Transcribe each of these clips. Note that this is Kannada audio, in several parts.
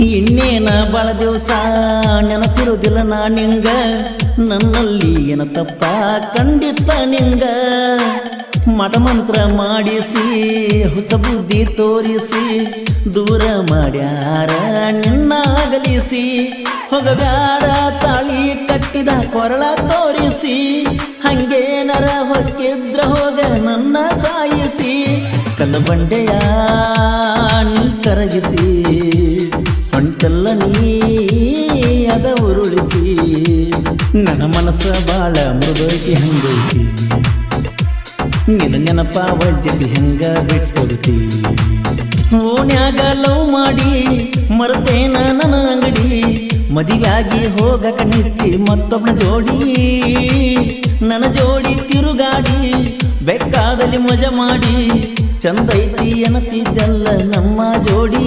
ಇನ್ನೇನ ಬಾಳ ದಿವಸ ನೆನಪಿರೋದಿಲ್ಲ ನಾ ನಿಂಗ. ನನ್ನಲ್ಲಿ ಏನ ತಪ್ಪ ಖಂಡಿತ ನಿಂಗ. ಮಠಮಂತ್ರ ಮಾಡಿಸಿ ಹೊಸ ಬುದ್ಧಿ ತೋರಿಸಿ, ದೂರ ಮಾಡ್ಯಾರ ನಿನ್ನ ಅಗಲಿಸಿ ಹೋಗಬ್ಯಾಡ ತಾಳಿ ಕಟ್ಟಿದ ಕೊರಳ ತೋರಿಸಿ. ಹಂಗೇನರ ಹೊಕ್ಕಿದ್ರ ಹೋಗ ನನ್ನ ಸಾಯಿಸಿ. ಕಲ್ಲು ಬಂಡೆಯ ಕರಗಿಸಿ. ಹೊಂಟಲ್ಲ ನೀ ಅದ ಉರುಳಿಸಿ. ನನ್ನ ಮನಸ್ಸ ಬಾಳ ಮೃದೈತಿ ಹಂಗೈತಿ. ನಿನ್ನ ನೆನಪ ವಜ್ಜತಿ ಹೆಂಗ ಬಿಟ್ಟಿ ಓನ್ಯಾಗ ಲವ್ ಮಾಡಿ ಮರತೇನ ನನ್ನ ಅಂಗಡಿ. ಮದಿಗಾಗಿ ಹೋಗಕ ನಿಟ್ಟಿ ಮತ್ತೊಬ್ಬನ ಜೋಡಿ. ನನ್ನ ಜೋಡಿ ತಿರುಗಾಡಿ, ಬೆಕ್ಕಾದಲ್ಲಿ ಮಜಾ ಮಾಡಿ. ಚಂದೈತಿ ಎನ್ನತಿದ್ದಲ್ಲ ನಮ್ಮ ಜೋಡಿ.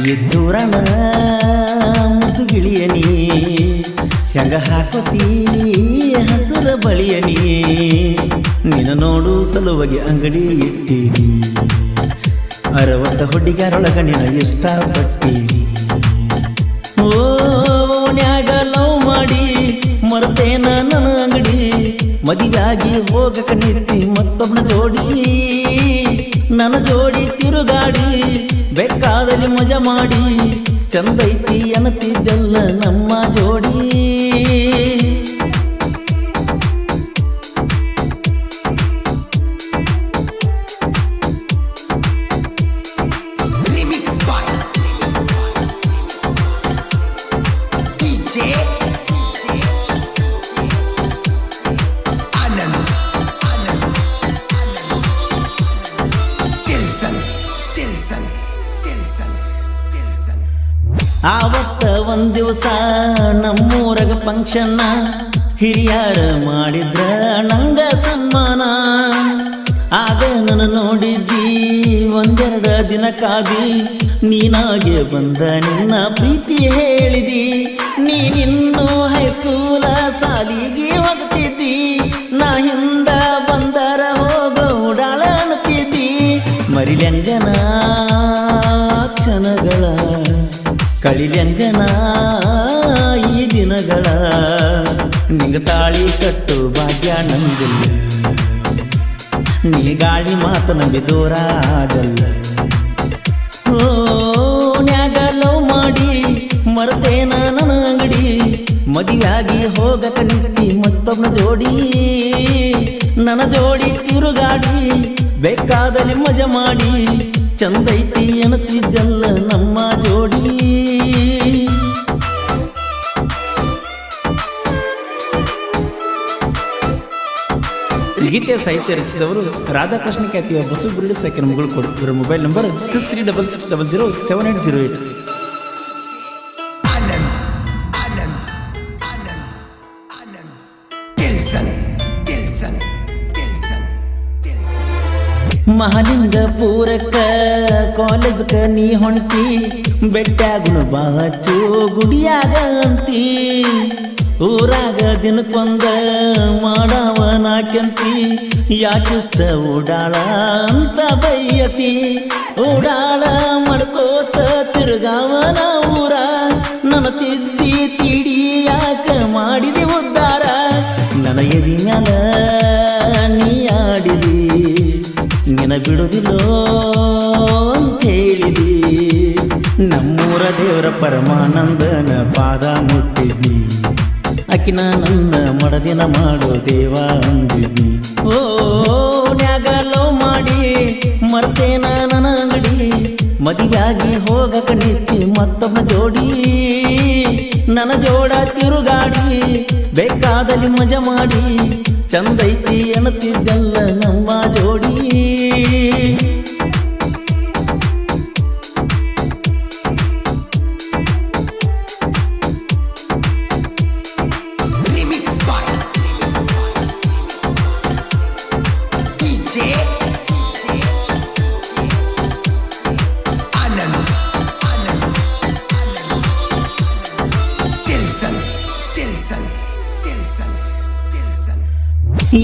ಎದ್ದೂರಣ, ಮುದ್ದು ಗಿಳಿಯನಿ ಹೆಂಗ ಹಾಕೋತೀ ಹಸುರ ಬಳಿಯನಿ ನಿನ್ನ ನೋಡು ಸಲುವಾಗಿ ಅಂಗಡಿ ಇಟ್ಟೀನಿ. ಅರವತ್ತ ಹುಡುಗರೊಳಗ ನಿನ್ನ ಇಷ್ಟಪಟ್ಟೀನಿ ಓನ್ಯಾಗ ಲವ್ ಮಾಡಿ ಮರ್ತೇನ ನನ್ನ ಅಂಗಡಿ ಮದಿಗಾಗಿ ಹೋಗಕ ನಿಟ್ಟಿ ಮತ್ತೊಬ್ಬನ ಜೋಡಿ, ನನ್ನ ಜೋಡಿ ತಿರುಗಾಡಿ ಮಜಾ ಮಾಡಿ ಚಂದೈತಿ ಅನ್ನತಿದ್ದೆಲ್ಲ ನಮ್ಮ ಜೋಡಿ. ಆವತ್ತ ಒಂದ್ ದಿವಸ ನಮ್ಮೂರಗ ಫಂಕ್ಷನ್ನ ಹಿರಿಯರ ಮಾಡಿದ್ರ ನಂಗ ಸನ್ಮಾನ. ಆಗ ನನ್ನ ನೋಡಿದ್ದಿ, ಒಂದೆರಡ ದಿನ ಕಾದಿ, ನೀನಾಗೆ ಬಂದ ನಿನ್ನ ಪ್ರೀತಿ ಹೇಳಿದಿ. ನೀನಿನ್ನೂ ಹೈಸ್ಕೂಲ ಸಾಲಿಗೆ ಹೋಗ್ತಿದ್ದಿ. ನಾ ಹಿಂದ ಬಂದರ ಹೋಗೋ ಉಡಾಳ ಅನ್ನುತ್ತಿದ್ದಿ ಮರಿಲೆಂಗನ ಕ್ಷಣಗಳ ಕಳಿಲೆಂಗನ ಈ ದಿನಗಳ ನಿಂಗ ತಾಳಿ ಕಟ್ಟು ಭಾಗ್ಯ ನಂದಿಲ್ಲ ನೀ ಗಾಳಿ ಮಾತು ನಂಬಿ ದೂರ ಆಗಲ್ಲ ನ್ಯಾಗ ಲವ್ ಮಾಡಿ ಮರ್ತೇನ ನನ್ನ ಅಂಗಡಿ. ಮದುವೆಯಾಗಿ ಹೋಗಕ ನಿಟ್ಟಿ ಮತ್ತೊಬ್ಬನ ಜೋಡಿ. ನನ್ನ ಜೋಡಿ ತಿರುಗಾಡಿ ಬೇಕಾದಲ್ಲಿ ಮಜಾ ಮಾಡಿ. ಚಂದೈತಿ ಎನ್ನುತ್ತಿದ್ದಲ್ಲ ನಮ್ಮ ಜೋಡಿ. ಗೀತೆಯ ಸಾಹಿತ್ಯ ರಚಿಸಿದವರು ರಾಧಾಕೃಷ್ಣ ಖ್ಯಾತಿಯ ಬಸು ಬಿರುಡಿ ಸಾಕಿನ ಮಗಳು ಕೊಡು. ಇವರ mobile number six three double six double zero seven eight zero eight. Mahalinga ಪೂರಕ ಕಾಲೇಜ್ಕ ನೀ ಹೊಂಟಿ ಬೆಟ್ಟಾಗುಣ ಬಾಚು ಗುಡಿಯಾಗ ಅಂತಿ ಊರಾಗ ದಿನಕ್ಕೊಂದ ನಾಕ್ಯಂತಿ ಯಾಕಿಷ್ಟ ಉಡಾಳ ಅಂತ ಬೈಯತಿ. ಉಡಾಳ ಮಾಡ್ಕೋತ ತಿರುಗಾವನ ಊರ ನನ್ನ ತಿದ್ದಿ ತಿಡಿ ಯಾಕ ಮಾಡಿದಿ ಉದ್ದಾರ. ನನ್ನ ಎದಿ ಮ್ಯಾಲ ನೀ ಆಡಿದಿ ನಿನ ಬಿಡುದಿಲ್ಲೋ ಅಂತ ಹೇಳಿದಿ. ನಮ್ಮೂರ ದೇವರ ಪರಮಾನಂದನ ಪಾದ ಮುಟ್ಟಿದ್ನಿ ಅಕಿನ ನನ್ನ ಮಡದಿನ ಮಾಡೋ ದೇವ ಅಂದಿದ್ನಿ. ಓ, ನ್ಯಾಗ ಲವ್ ಮಾಡಿ ಮರ್ತೇನ ನನ್ನ ಅಂಗಡಿ ಮದಿಯಾಗಿ ಹೋಗಕ ನಿತ್ತಿ ಮತ್ತೊಬ್ಬ ಜೋಡಿ. ನನ್ನ ಜೋಡ ತಿರುಗಾಡಿ, ಬೇಕಾದಲ್ಲಿ ಮಜಾ ಮಾಡಿ, ಚಂದೈತಿ ಎನ್ನುತ್ತಿದ್ದೆಲ್ಲ ನಮ್ಮ ಜೋಡಿ.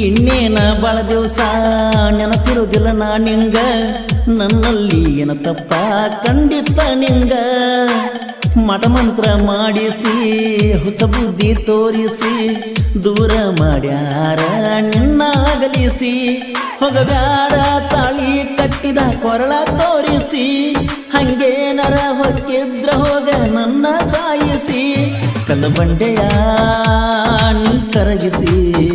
ಇನ್ನೇನ ಬಾಳ ದಿವಸ ನೆನಪಿರುವುದಿಲ್ಲ ನಾ ನಿಂಗ. ನನ್ನಲ್ಲಿ ಏನ ತಪ್ಪ ಖಂಡಿತ ನಿಂಗ. ಮಠಮಂತ್ರ ಮಾಡಿಸಿ ಹೊಸ ಬುದ್ಧಿ ತೋರಿಸಿ, ದೂರ ಮಾಡ್ಯಾರ ನಿನ್ನ ಅಗಲಿಸಿ ಹೋಗಬ್ಯಾಡ ತಾಳಿ ಕಟ್ಟಿದ ಕೊರಳ ತೋರಿಸಿ. ಹಂಗೇನರ ಹೊಕ್ಕಿದ್ರ ಹೋಗ ನನ್ನ ಸಾಯಿಸಿ. ಕಲ್ಲು ಬಂಡೆಯ ನೀ ಕರಗಿಸಿ.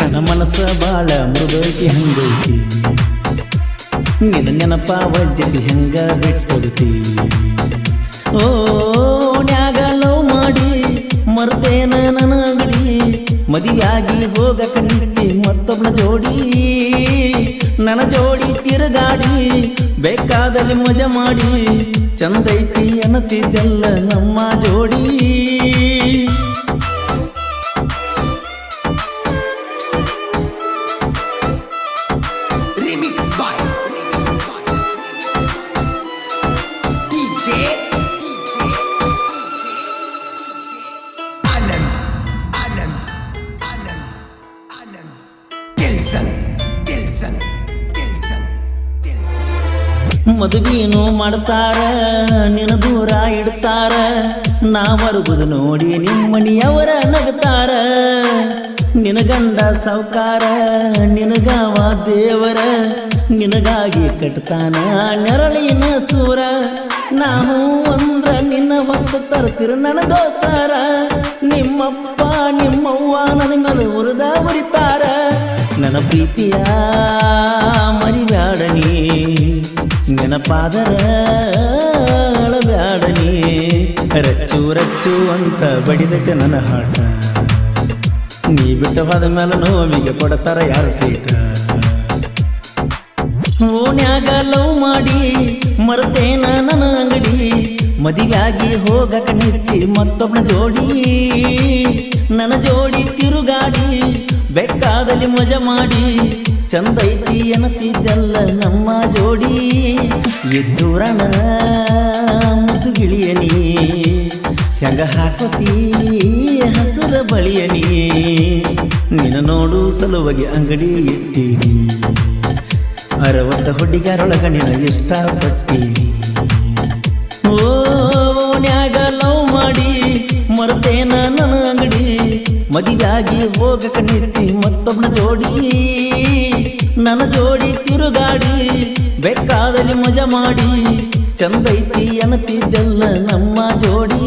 ನನ್ನ ಮನಸ್ಸ ಬಾಳ ಮೃದೈತಿ ಹಂಗೈತಿ. ನಿನ್ನ ನೆನಪ ವಜ್ಜತಿ ಹೆಂಗ ಬಿಟ್ಟೊಡ್ತಿ ಓ ಲವ್ ಮಾಡಿ ಮರ್ತೇನ ನನ್ನ ಅಂಗಡಿ. ಮದುವೆಯಾಗಿ ಹೋಗ ಕಂಡಿ ಮತ್ತೊಬ್ಬನ ಜೋಡಿ. ನನ್ನ ಜೋಡಿ ತಿರುಗಾಡಿ, ಬೇಕಾದಲ್ಲಿ ಮಜಾ ಮಾಡಿ. ಚಂದೈತಿ ಅನ್ನತಿದ್ದೆಲ್ಲ ನಮ್ಮ ಜೋಡಿ. ಮದುವೆನು ಮಾಡ್ತಾರ, ನಿನ್ನ ದೂರ ಇಡ್ತಾರ. ನಾ ಬರುವುದು ನೋಡಿ ನಿಮ್ಮನಿಯವರ ನಗತಾರ. ನಿನ ಗಂಡ ಸಾವುಕಾರ ನಿನಗಾವ ದೇವರ. ನಿನಗಾಗಿ ಕಟ್ತಾನ ನೆರಳಿನ ಸೂರ. ನಾನು ಅಂದ್ರ ನಿನ್ನ ಹೊತ್ತು ತರ್ತಿರು ನನ್ನ ದೋಸ್ತಾರ. ನಿಮ್ಮಪ್ಪ, ನಿಮ್ಮವ್ವ ನನ್ನ ಮೇಲೆ ಉರಿದ ಉರಿತಾರ. ನನ್ನ ಪ್ರೀತಿಯ ಮರಿಬ್ಯಾಡನಿ ನೆನಪಾದರ ಬ್ಯಾಡಲಿ. ರಚ್ಚು ರಚ್ಚು ಅಂತ ಬಡಿದಕ್ಕೆ ನನ್ನ ಹಾಟ. ನೀ ಬಿಟ್ಟು ಹೋದ ಮೇಲೆ ನೋವಿಗೆ ಕೊಡತಾರ ಯಾರು ಪೀಠ ಓಣ್ಯಾಗ ಲವ್ ಮಾಡಿ ಮರ್ತೇನ ನನ್ನ ಅಂಗಡಿ. ಮದುವೆಯಾಗಿ ಹೋಗಕ ನಿತ್ತಿ ಮತ್ತೊಬ್ಬನ ಜೋಡಿ. ನನ್ನ ಜೋಡಿ ತಿರುಗಾಡಿ, ಬೆಕ್ಕಾದಲ್ಲಿ ಮಜಾ ಮಾಡಿ. ಚಂದೈತಿ ಎನ್ನುತ್ತಿದ್ದಲ್ಲ ನಮ್ಮ ಜೋಡಿ. ಎದ್ದೂರಣ ಮುದುಗಿಳಿಯನಿ ಹೆಂಗ ಹಾಕೋತಿ ಹಸರ ಬಳಿಯನಿ ನಿನ್ನ ನೋಡು ಸಲುವಾಗಿ ಅಂಗಡಿ ಇಟ್ಟೀನಿ ಅರವತ್ತ ಇಷ್ಟ ನಿನ ಇಷ್ಟಪಟ್ಟೀನಿ ಓನ್ಯಾಗ ಲವ್ ಮಾಡಿ ಮರ್ತೇನ ನನ್ನ ಮದಿಗಾಗಿ ಹೋಗಕ ನಿತ್ತಿ ಮತ್ತೊಬ್ಬನ ಜೋಡಿ. ನನ್ನ ಜೋಡಿ ತಿರುಗಾಡಿ ಬೇಕಾದಲ್ಲಿ ಮಜಾ ಮಾಡಿ. ಚಂದೈತಿ ಅನ್ನತಿದ್ದೆಲ್ಲ ನಮ್ಮ ಜೋಡಿ.